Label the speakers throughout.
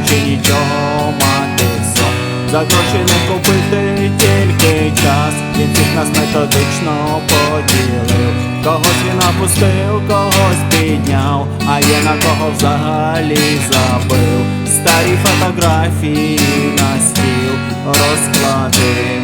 Speaker 1: маючи нічого мати сон. За гроші не купити тільки час, він всіх нас методично поділив. Когось він опустив, когось підняв, а є на кого взагалі забив. Старі фотографії на стіл розклади.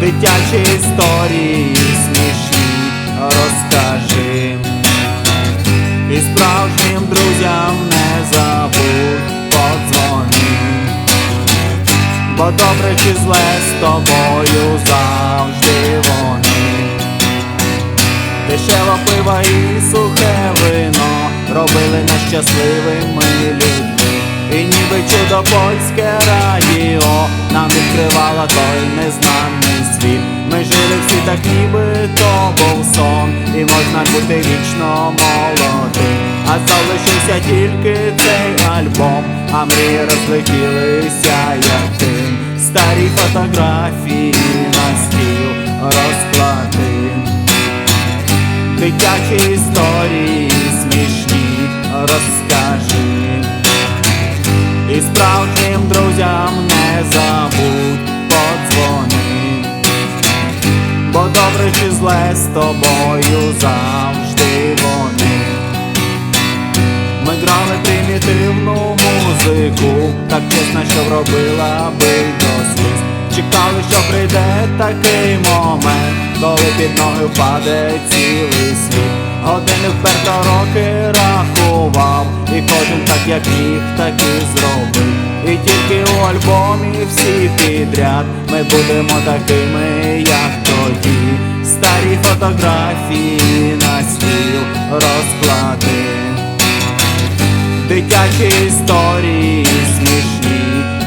Speaker 1: Дитячі історії Бо добре чи зле з тобою завжди вони. Дешево пиво і сухе вино робили нас щасливими людьми. І ніби чудо польське радіо нам відкривало той незнаний світ. Ми жили всі так, ніби то був сон, і можна бути вічно молодим. А залишився тільки цей альбом, а мрії розлетілися як дим. Старі фотографії на стіл розклади. Дитячі історії смішні розкажи. І справжнім друзям не забудь подзвони. Бо добре чи зле з тобою завжди вони. Ми грали примітивну музику, чесно, що вробила би до сліз. Чекали, що прийде такий момент, коли під ноги впаде цілий світ. Години вперто роки рахував, і кожен так як міг, так і зробив. І тільки у альбомі всі підряд ми будемо такими, як тоді. Старі фотографії на стіл розклади. Дитячі історії смішні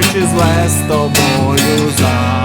Speaker 1: подзвони. Бо добре чи зле з тобою завжди